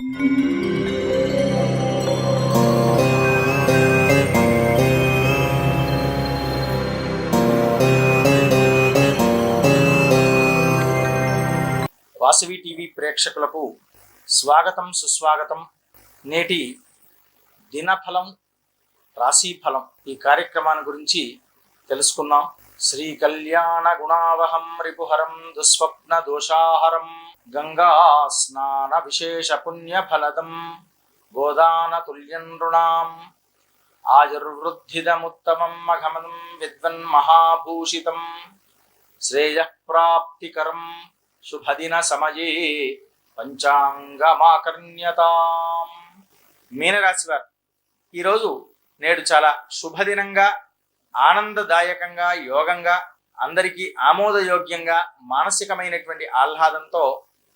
Vasavi TV ప్రేక్షకులకు స్వాగతం సుస్వాగతం. నేటి దినఫలం రాశిఫలం ఈ కార్యక్రమాన్ని గురించి తెలుసుకుందాం. శ్రీ కళ్యాణ గుణావహం రిపుహరం దుస్వప్న దోషాహరం గంగా స్నాన విశేష పుణ్య ఫలదం గోదాన తుల్యం నృణాం ఆయుర్వృద్ధిదముత్తమం మఘమనం విద్వన్ మహాభూషితం శ్రేయఃప్రాప్తికరం శుభదిన సమయే పంచాంగమాకర్ణ్యతాం మీనరాశి వారు ఈరోజు నేడు చాలా శుభదినంగా ఆనందదాయకంగా యోగంగా అందరికీ ఆమోదయోగ్యంగా మానసికమైనటువంటి ఆహ్లాదంతో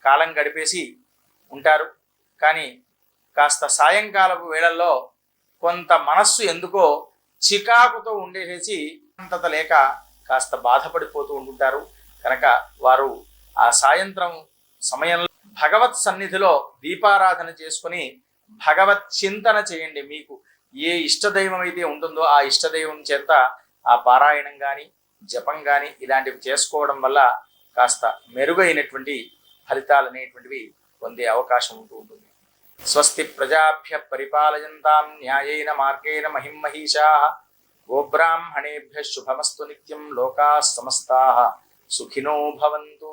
కాలం గడిపేసి ఉంటారు. కానీ కాస్త సాయంకాలపు వేళల్లో కొంత మనస్సు ఎందుకో చికాకుతో ఉండేసేసి అంతత లేక కాస్త బాధపడిపోతూ ఉంటుంటారు. కనుక వారు ఆ సాయంత్రం సమయంలో భగవత్ సన్నిధిలో దీపారాధన చేసుకుని భగవత్ చింతన చేయండి మీకు. ఏ ఇష్టదైవం అయితే ఉంటుందో ఆ ఇష్టదైవం చేత ఆ పారాయణం కానీ జపం కానీ ఇలాంటివి చేసుకోవడం వల్ల కాస్త మెరుగైనటువంటి ఫలితాలు అనేటువంటివి పొందే అవకాశం ఉంటూ ఉంటుంది. స్వస్తి ప్రజాభ్య పరిపాలయంతాం న్యాయేన మార్గేణ మహిమహీషా గోబ్రాహ్మణేభ్య శుభమస్తు నిత్యం లోకా సమస్తా. సుఖినో భవంతు.